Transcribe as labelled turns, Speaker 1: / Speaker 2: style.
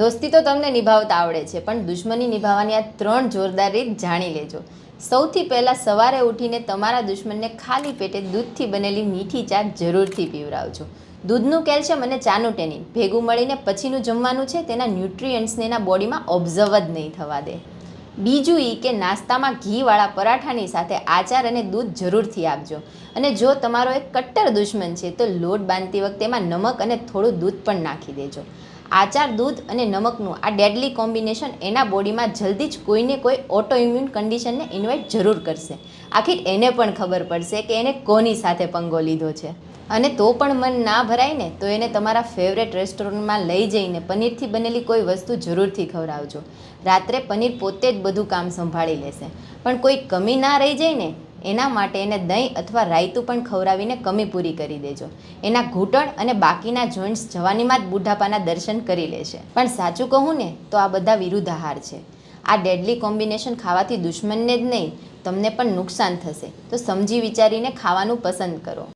Speaker 1: દોસ્તી તો તમને નિભાવતા આવડે છે, પણ દુશ્મની નિભાવવાની આ ત્રણ જોરદાર રીત જાણી લેજો. સૌથી પહેલાં સવારે ઉઠીને તમારા દુશ્મનને ખાલી પેટે દૂધથી બનેલી મીઠી ચા જરૂરથી પીવડાવજો. દૂધનું કેલ્શિયમ અને ચાનું ટેનિન, ભેગું મળીને પછીનું જમવાનું છે, તેના ન્યુટ્રિયન્ટ્સને એના બોડીમાં ઓબ્ઝર્વ જ નહીં થવા દે. બીજું એ કે નાસ્તામાં ઘીવાળા પરાઠાની સાથે આચાર અને દૂધ જરૂરથી આપજો. અને જો તમારો એક કટ્ટર દુશ્મન છે, તો લોટ બાંધતી વખતે એમાં નમક અને થોડું દૂધ પણ નાખી દેજો. આચાર, દૂધ અને નમકનું આ ડેડલી કોમ્બિનેશન એના બોડીમાં જલ્દી જ કોઈને કોઈ ઓટો ઇમ્યુન કન્ડિશનને ઇન્વાઇટ જરૂર કરશે. આખી એને પણ ખબર પડશે કે એને કોની સાથે પંગો લીધો છે. અને તો પણ મન ના ભરાય ને, તો એને તમારા ફેવરેટ રેસ્ટોરન્ટમાં લઈ જઈને પનીરથી બનેલી કોઈ વસ્તુ જરૂરથી ખવડાવજો. રાત્રે પનીર પોતે જ બધું કામ સંભાળી લેશે. પણ કોઈ કમી ના રહી જાય ને એના માટે એને દહીં અથવા રાયતું પણ ખવડાવીને કમી પૂરી કરી દેજો. એના ઘૂંટણ અને બાકીના જોઈન્ટ્સ જવાનીમાં જ બુઢાપાના દર્શન કરી લેશે પણ સાચું કહું ને, તો આ બધા વિરુદ્ધાહાર છે. આ ડેડલી કોમ્બિનેશન ખાવાથી દુશ્મનને જ નહીં, તમને પણ નુકસાન થશે. તો સમજી વિચારીને ખાવાનું પસંદ કરો.